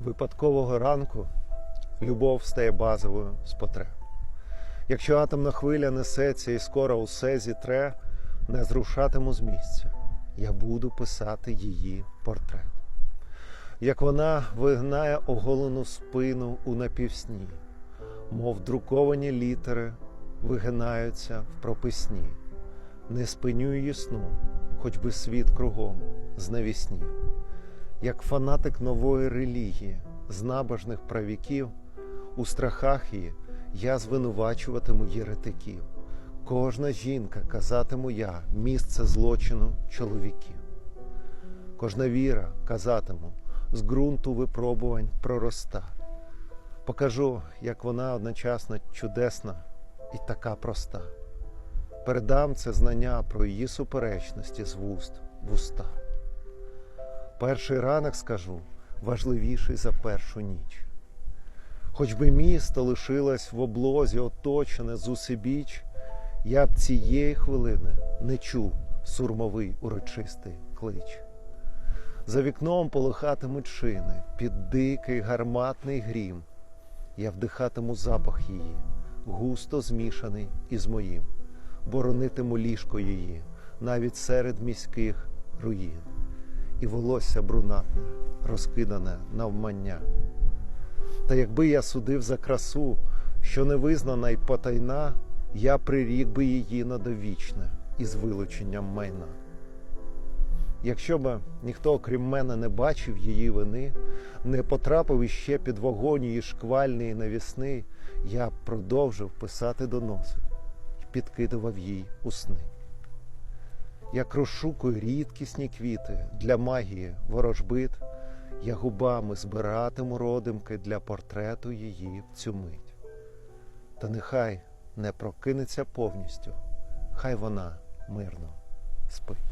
Випадкового ранку любов стає базовою з потреб. Якщо атомна хвиля несеться і скоро усе зітре, не зрушатиму з місця. Я буду писати її портрет. Як вона вигнає оголену спину у напівсні, мов друковані літери вигинаються в прописні. Не спиню її сну, хоч би світ кругом знавіснів. Як фанатик нової релігії, з набожних правіків, у страхах її я звинувачуватиму єретиків. Кожна жінка, казатиму я, місце злочину чоловіків. Кожна віра, казатиму, з ґрунту випробувань пророста. Покажу, як вона одночасно чудесна і така проста. Передам це знання про її суперечності з вуст в уста. Перший ранок скажу важливіший за першу ніч. Хоч би місто лишилось в облозі, оточене зусибіч, я б цієї хвилини не чув сурмовий урочистий клич. За вікном полихатимуть шини, під дикий гарматний грім. Я вдихатиму запах її, густо змішаний із моїм, боронитиму ліжко її навіть серед міських руїн, і волосся брунатне, розкидане навмання. Та якби я судив за красу, що невизнана й потайна, я прирік би її на довічне із вилученням майна. Якщо б ніхто, окрім мене, не бачив її вини, не потрапив іще під вогонь її шквальний і навісний, я продовжив писати доноси і підкидував їй у сни. Як розшукую рідкісні квіти для магії ворожбит, я губами збиратиму родимки для портрету її в цю мить. Та нехай не прокинеться повністю, хай вона мирно спить.